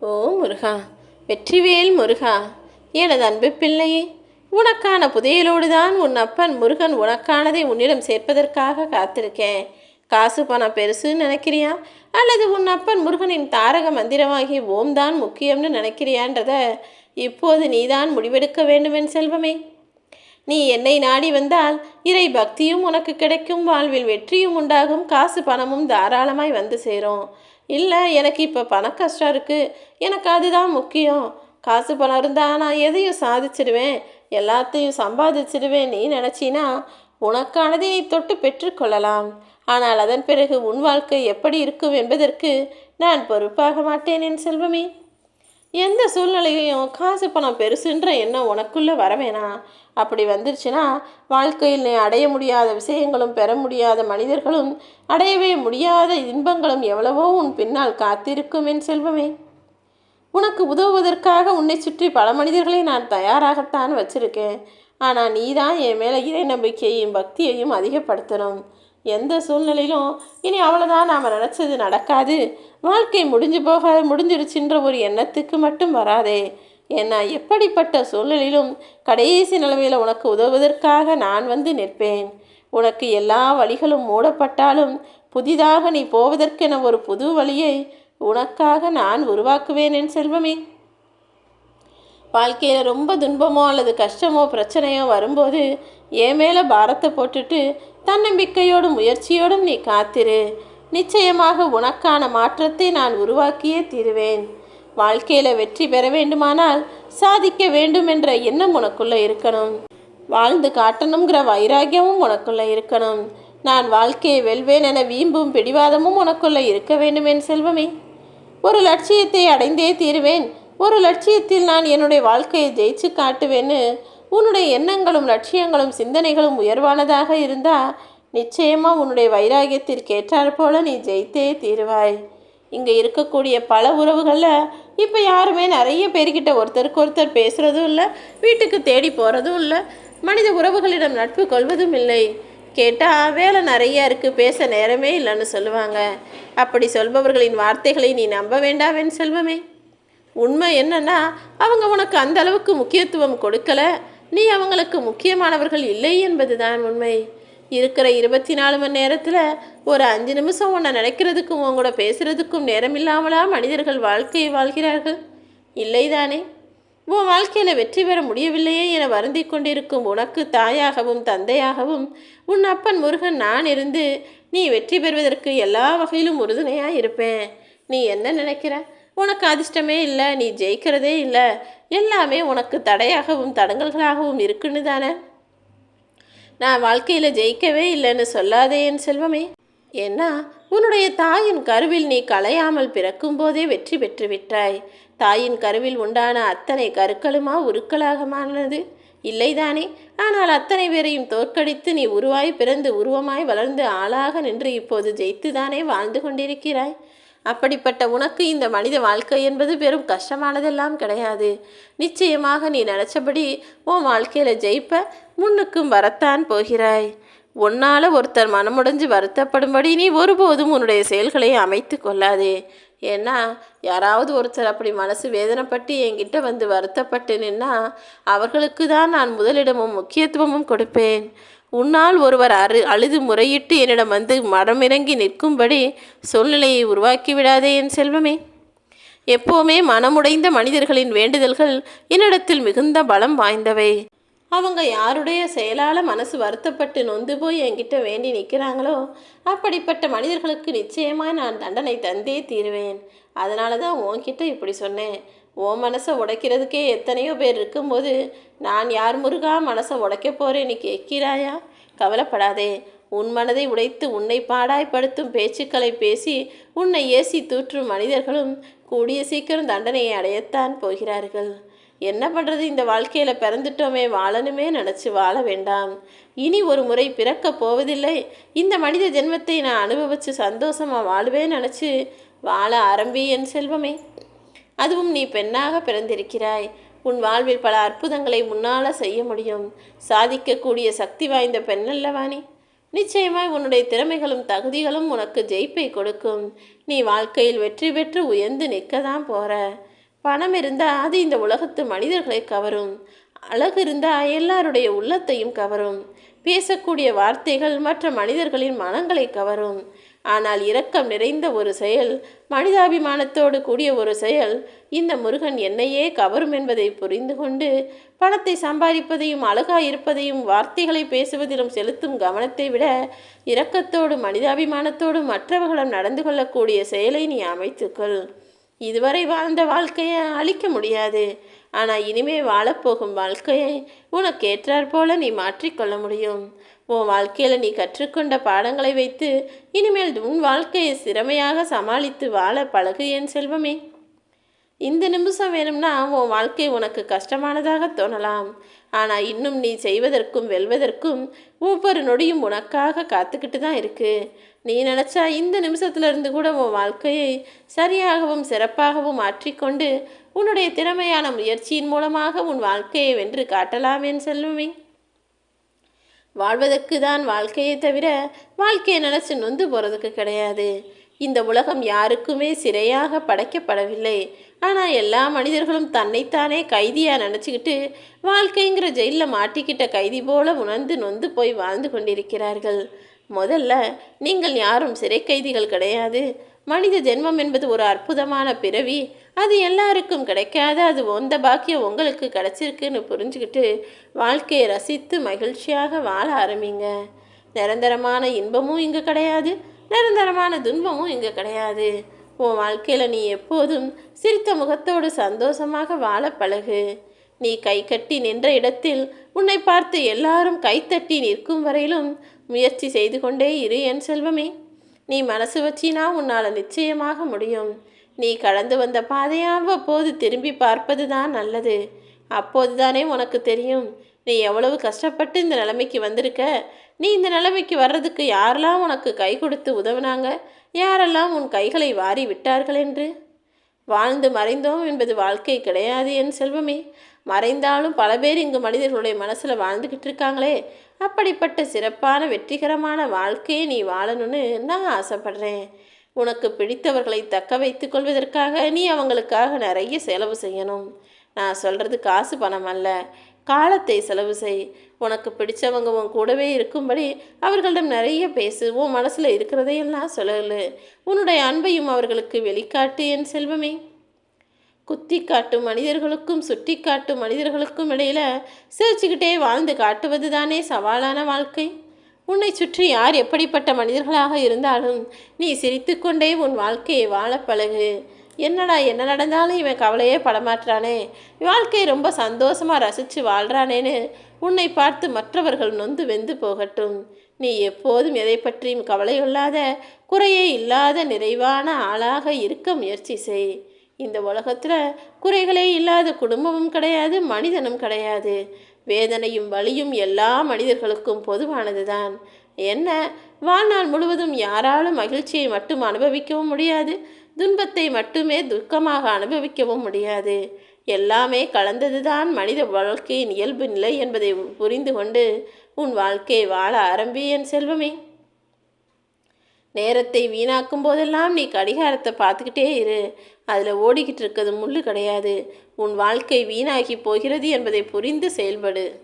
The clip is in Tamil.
ஓ முருகா வெற்றிவேல் முருகா எனது அன்பு பிள்ளையே உனக்கான புதையலோடு தான் உன் அப்பன் முருகன் உனக்கானதை உன்னிடம் சேர்ப்பதற்காக காத்திருக்கேன். காசு பணம் பெருசுன்னு நினைக்கிறியா? அல்லது உன் அப்பன் முருகனின் தாரக மந்திரமாகி ஓம் தான் முக்கியம்னு நினைக்கிறியான்றத இப்போது நீதான் முடிவெடுக்க வேண்டுமென் செல்வமே. நீ என்னை நாடி வந்தால் இறை பக்தியும் உனக்கு கிடைக்கும் வாழ்வில் வெற்றியும் உண்டாகும் காசு பணமும் தாராளமாய் வந்து சேரும். இல்லை எனக்கு இப்போ பண கஷ்டம் இருக்குது எனக்கு அதுதான் முக்கியம். காசு பணம் இருந்தால் நான் எதையும் சாதிச்சிடுவேன். எல்லாத்தையும் சம்பாதிச்சிடுவேன் நீ நினச்சினா உனக்கானதை நீ தொட்டு பெற்றுக்கொள்ளலாம் ஆனால் அதன் பிறகு உன் வாழ்க்கை எப்படி இருக்கும் என்பதற்கு நான் பொறுப்பாக மாட்டேன் என் செல்வமே. எந்த சூழ்நிலையையும் காசு பணம் பெருசுன்ற எண்ணம் உனக்குள்ளே வரவேணாம் அப்படி வந்துருச்சுன்னா வாழ்க்கையில் நீ அடைய முடியாத விஷயங்களும் பெற முடியாத மனிதர்களும் அடையவே முடியாத இன்பங்களும் எவ்வளவோ உன் பின்னால் காத்திருக்கும் என் செல்வமே. உனக்கு உதவுவதற்காக உன்னை சுற்றி பல மனிதர்களை நான் தயாராகத்தான் வச்சிருக்கேன். ஆனால் நீ தான் என் மேலே இறை நம்பிக்கையையும் பக்தியையும் அதிகப்படுத்தணும். எந்த சூழ்நிலையிலும் இனி அவ்வளோதான் நாம் நினச்சது நடக்காது. வாழ்க்கை முடிஞ்சு போக முடிஞ்சிருச்சுன்ற ஒரு எண்ணத்துக்கு மட்டும் வராதே. ஏன்னா எப்படிப்பட்ட சூழ்நிலையிலும் கடைசி நிலைமையில் உனக்கு உதவுவதற்காக நான் வந்து நிற்பேன். உனக்கு எல்லா வழிகளும் மூடப்பட்டாலும் புதிதாக நீ போவதற்கென ஒரு புது வழியை உனக்காக நான் உருவாக்குவேன் என் செல்வமே. வாழ்க்கையில் ரொம்ப துன்பமோ அல்லது கஷ்டமோ பிரச்சனையோ வரும்போது என் மேலே பாரத்தை போட்டுட்டு தன்னம்பிக்கையோடும் முயற்சியோடும் நீ காத்திரு. நிச்சயமாக உனக்கான மாற்றத்தை நான் உருவாக்கியே தீருவேன். வாழ்க்கையில் வெற்றி பெற வேண்டுமானால் சாதிக்க வேண்டும் என்ற எண்ணம் உனக்குள்ளே இருக்கணும். வாழ்ந்து காட்டணுங்கிற வைராக்கியமும் உனக்குள்ளே இருக்கணும். நான் வாழ்க்கையை வெல்வேன் என வீம்பும் பிடிவாதமும் உனக்குள்ளே இருக்க வேண்டும் என் செல்வமே. ஒரு லட்சியத்தை அடைந்தே தீருவேன். ஒரு லட்சியத்தில் நான் என்னுடைய வாழ்க்கையை ஜெயிச்சு காட்டுவேன்னு உன்னுடைய எண்ணங்களும் லட்சியங்களும் சிந்தனைகளும் உயர்வானதாக இருந்தால் நிச்சயமாக உன்னுடைய வைராகியத்திற்கு ஏற்றாற் போல நீ ஜெயித்தே தீருவாய். இங்கே இருக்கக்கூடிய பல உறவுகளில் இப்போ யாருமே நிறைய பேர்கிட்ட ஒருத்தருக்கு ஒருத்தர் பேசுகிறதும் இல்லை வீட்டுக்கு தேடி போகிறதும் இல்லை மனித உறவுகளிடம் நட்பு கொள்வதும் இல்லை. கேட்டால் வேலை நிறைய இருக்குது பேச நேரமே இல்லைன்னு சொல்லுவாங்க. அப்படி சொல்பவர்களின் வார்த்தைகளை நீ நம்ப வேண்டாவேன் செல்வமே. உண்மை என்னன்னா அவங்க உனக்கு அந்த அளவுக்கு முக்கியத்துவம் கொடுக்கல நீ அவங்களுக்கு முக்கியமானவர்கள் இல்லை என்பதுதான் உண்மை. இருக்கிற இருபத்தி நாலு மணி நேரத்தில் ஒரு அஞ்சு நிமிஷம் உன்னை நினைக்கிறதுக்கும் உன் கூட பேசுகிறதுக்கும் நேரம் இல்லாமலா மனிதர்கள் வாழ்க்கையை வாழ்கிறார்கள்? இல்லைதானே? உன் வாழ்க்கையில் வெற்றி பெற முடியவில்லையே என வருந்தி கொண்டிருக்கும் உனக்கு தாயாகவும் தந்தையாகவும் உன் அப்பன் முருகன் நான் இருந்து நீ வெற்றி பெறுவதற்கு எல்லா வகையிலும் உறுதுணையாக இருப்பேன். நீ என்ன நினைக்கிற? உனக்கு அதிர்ஷ்டமே இல்லை நீ ஜெயிக்கிறதே இல்லை. எல்லாமே உனக்கு தடையாகவும் தடங்கல்களாகவும் இருக்குன்னு தானே? நான் வாழ்க்கையில் ஜெயிக்கவே இல்லைன்னு சொல்லாதே என் செல்வமே. ஏன்னா உன்னுடைய தாயின் கருவில் நீ கலையாமல் பிறக்கும் போதே வெற்றி பெற்று விட்டாய். தாயின் கருவில் உண்டான அத்தனை கருக்களுமா உருக்களாகமானது இல்லைதானே ஆனால் அத்தனை பேரையும் தோற்கடித்து நீ உருவாய் பிறந்து உருவமாய் வளர்ந்து ஆளாக நின்று இப்போது ஜெயித்துதானே வாழ்ந்து கொண்டிருக்கிறாய்? அப்படிப்பட்ட உனக்கு இந்த மனித வாழ்க்கை என்பது பெரும் கஷ்டமானதெல்லாம் கிடையாது. நிச்சயமாக நீ நினச்சபடி உன் வாழ்க்கையில் ஜெயிப்ப முன்னுக்கும் வரத்தான் போகிறாய். உன்னால் ஒருத்தர் மனமுடைஞ்சு வருத்தப்படும்படி நீ ஒருபோதும் உன்னுடைய செயல்களை அமைத்து கொள்ளாதே. ஏன்னா யாராவது ஒருத்தர் அப்படி மனசு வேதனைப்பட்டு என்கிட்ட வந்து வருத்தப்பட்டு நின்னா அவர்களுக்கு தான் நான் முதலிடமும் முக்கியத்துவமும் கொடுப்பேன். உன்னால் ஒருவர் அரு அழுது முறையிட்டு என்னிடம் வந்து மனமிறங்கி நிற்கும்படி சூழ்நிலையை உருவாக்கி விடாதே என் செல்வமே. எப்போவுமே மனமுடைந்த மனிதர்களின் வேண்டுதல்கள் என்னிடத்தில் மிகுந்த பலம் வாய்ந்தவை. அவங்க யாருடைய செயலால் மனசு வருத்தப்பட்டு நொந்து போய் என்கிட்ட வேண்டி நிற்கிறாங்களோ அப்படிப்பட்ட மனிதர்களுக்கு நிச்சயமாக நான் தண்டனை தந்தே தீருவேன். அதனால தான் உன்கிட்ட இப்படி சொன்னேன். உன் மனசை உடைக்கிறதுக்கே எத்தனையோ பேர் இருக்கும்போது நான் யார் முருகா மனசை உடைக்க போகிறேன் கேட்கிறாயா? கவலைப்படாதே. உன் மனதை உடைத்து உன்னை பாடாய்ப்படுத்தும் பேச்சுக்களை பேசி உன்னை ஏசி தூற்றும் மனிதர்களும் கூடிய சீக்கிரம் தண்டனையை அடையத்தான் போகிறார்கள். என்ன பண்ணுறது இந்த வாழ்க்கையில் பிறந்துட்டோமே வாழணுமே நினச்சி வாழ வேண்டாம். இனி ஒரு முறை பிறக்கப் போவதில்லை. இந்த மனித ஜென்மத்தை நான் அனுபவித்து சந்தோஷமாக வாழ்வேன் நினச்சி வாழ ஆரம்பி என் செல்வமே. அதுவும் நீ பெண்ணாக பிறந்திருக்கிறாய். உன் வாழ்வில் பல அற்புதங்களை முன்னால் செய்ய முடியும். சாதிக்கக்கூடிய சக்தி வாய்ந்த பெண்ணல்லவாணி நீ? நிச்சயமாய் உன்னுடைய திறமைகளும் தகுதிகளும் உனக்கு ஜெயிப்பை கொடுக்கும். நீ வாழ்க்கையில் வெற்றி பெற்று உயர்ந்து நிற்க தான் போற. பணம் இருந்தால் அது இந்த உலகத்து மனிதர்களை கவரும். அழகு இருந்தால் எல்லாருடைய உள்ளத்தையும் கவரும். பேசக்கூடிய வார்த்தைகள் மற்ற மனிதர்களின் மனங்களை கவரும். ஆனால் இரக்கம் நிறைந்த ஒரு செயல் மனிதாபிமானத்தோடு கூடிய ஒரு செயல். இந்த முருகன் என்னையே கவரும் என்பதை புரிந்து கொண்டு பணத்தை சம்பாதிப்பதையும் அழகாய் இருப்பதையும் வார்த்தைகளை பேசுவதிலும் செலுத்தும் கவனத்தை விட இரக்கத்தோடு மனிதாபிமானத்தோடு மற்றவர்களும் நடந்து கொள்ளக்கூடிய செயலை நீ அமைத்துக்கொள். இதுவரை வாழ்ந்த வாழ்க்கையை அழிக்க முடியாது. ஆனால் இனிமே வாழப்போகும் வாழ்க்கையை உனக்கு ஏற்றாற்போல நீ மாற்றிக்கொள்ள முடியும். உன் வாழ்க்கையில் நீ கற்றுக்கொண்ட பாடங்களை வைத்து இனிமேல் உன் வாழ்க்கையை சிறமையாக சமாளித்து வாழ பழகு என் செல்வமே. இந்த நிமிஷம் வேணும்னா உன் வாழ்க்கை உனக்கு கஷ்டமானதாக தோணலாம். ஆனால் இன்னும் நீ செய்வதற்கும் வெல்வதற்கும் ஒவ்வொரு நொடியும் உனக்காக காத்துக்கிட்டு தான் இருக்குது நீ நினச்சா இந்த நிமிஷத்துலேருந்து கூட உன் வாழ்க்கையை சரியாகவும் சிறப்பாகவும் மாற்றிக்கொண்டு உன்னுடைய திறமையான முயற்சியின் மூலமாக உன் வாழ்க்கையை வென்று காட்டலாம் என் செல்வமே. வாழ்வதற்கு தான் வாழ்க்கையை தவிர வாழ்க்கையை நினச்சி நொந்து போகிறதுக்கு கிடையாது. இந்த உலகம் யாருக்குமே சிறையாக படைக்கப்படவில்லை. ஆனால் எல்லா மனிதர்களும் தன்னைத்தானே கைதியாக நினச்சிக்கிட்டு வாழ்க்கைங்கிற ஜெயிலில் மாட்டிக்கிட்ட கைதி போல உணர்ந்து நொந்து போய் வாழ்ந்து கொண்டிருக்கிறார்கள். முதல்ல நீங்கள் யாரும் சிறை கைதிகள் கிடையாது. மனித ஜென்மம் என்பது ஒரு அற்புதமான பிறவி. அது எல்லாருக்கும் கிடைக்காது. அது உந்த பாக்கியம் உங்களுக்கு கிடைச்சிருக்குன்னு புரிஞ்சுக்கிட்டு வாழ்க்கையை ரசித்து மகிழ்ச்சியாக வாழ ஆரம்பிங்க. நிரந்தரமான இன்பமும் இங்கே கிடையாது. நிரந்தரமான துன்பமும் இங்கே கிடையாது. உன் வாழ்க்கையில் நீ எப்போதும் சிரித்த முகத்தோடு சந்தோஷமாக வாழ பழகு. நீ கை கட்டி நின்ற இடத்தில் உன்னை பார்த்து எல்லாரும் கைத்தட்டி நிற்கும் வரையிலும் முயற்சி செய்து கொண்டே இரு என் செல்வமே. நீ மனசு வச்சினா உன்னால் நிச்சயமாக முடியும். நீ கடந்து வந்த பாதையை அவ்வப்போது திரும்பி பார்ப்பது தான் நல்லது. அப்போது தானே உனக்கு தெரியும். நீ எவ்வளவு கஷ்டப்பட்டு இந்த நிலைமைக்கு வந்திருக்க? நீ இந்த நிலைமைக்கு வர்றதுக்கு யாரெல்லாம் உனக்கு கை கொடுத்து உதவுனாங்க? யாரெல்லாம் உன் கைகளை வாரி விட்டார்கள் என்று? வாழ்ந்து மறைந்தோம் என்பது வாழ்க்கை கிடையாது என் செல்வமே. மறைந்தாலும் பல பேர் இங்கு மனிதர்களுடைய மனசில் வாழ்ந்துக்கிட்டு இருக்காங்களே. அப்படிப்பட்ட சிறப்பான வெற்றிகரமான வாழ்க்கையை நீ வாழணும்னு நான் ஆசைப்படுறேன். உனக்கு பிடித்தவர்களை தக்க வைத்துக் கொள்வதற்காக நீ அவங்களுக்காக நிறைய செலவு செய்யணும். நான் சொல்கிறது காசு பணம் அல்ல. காலத்தை செலவு செய். உனக்கு பிடிச்சவங்க உன் கூடவே இருக்கும்படி அவர்களிடம் நிறைய பேசு. உன் மனசில் இருக்கிறதையெல்லாம் சொல்லலு. உன்னுடைய அன்பையும் அவர்களுக்கு வெளிக்காட்டு என் செல்வமே. குத்தி காட்டும் மனிதர்களுக்கும் சுட்டி காட்டும் மனிதர்களுக்கும் இடையில் சிரிச்சுக்கிட்டே வாழ்ந்து காட்டுவது தானே சவாலான வாழ்க்கை. உன்னை சுற்றி யார் எப்படிப்பட்ட மனிதர்களாக இருந்தாலும் நீ சிரித்துக்கொண்டே உன் வாழ்க்கையை வாழ பழகு. என்னடா என்ன நடந்தாலும் இவன் கவலையே படமாற்றானே வாழ்க்கையை ரொம்ப சந்தோஷமாக ரசித்து வாழ்கிறானேன்னு உன்னை பார்த்து மற்றவர்கள் நொந்து வெந்து போகட்டும். நீ எப்போதும் எதை பற்றியும் கவலையில்லாத குறையே இல்லாத நிறைவான ஆளாக இருக்க முயற்சி செய். இந்த உலகத்தில் குறைகளே இல்லாத குடும்பமும் கிடையாது மனிதனும் கிடையாது. வேதனையும் வலியும் எல்லா மனிதர்களுக்கும் பொதுவானது தான் என்ன? வாழ்நாள் முழுவதும் யாராலும் மகிழ்ச்சியை மட்டும் அனுபவிக்கவும் முடியாது துன்பத்தை மட்டுமே துக்கமாக அனுபவிக்கவும் முடியாது. எல்லாமே கலந்ததுதான் மனித வாழ்க்கையின் இயல்பு நிலை என்பதை புரிந்து கொண்டு உன் வாழ்க்கையை வாழ ஆரம்பி என் செல்வமே. நேரத்தை வீணாக்கும் போதெல்லாம் நீ கடிகாரத்தை பார்த்துக்கிட்டே இரு. அதில் ஓடிக்கிட்டு இருக்கிறது முள்ளு கிடையாது. உன் வாழ்க்கை வீணாகி போகிறது என்பதை புரிந்து செயல்படு.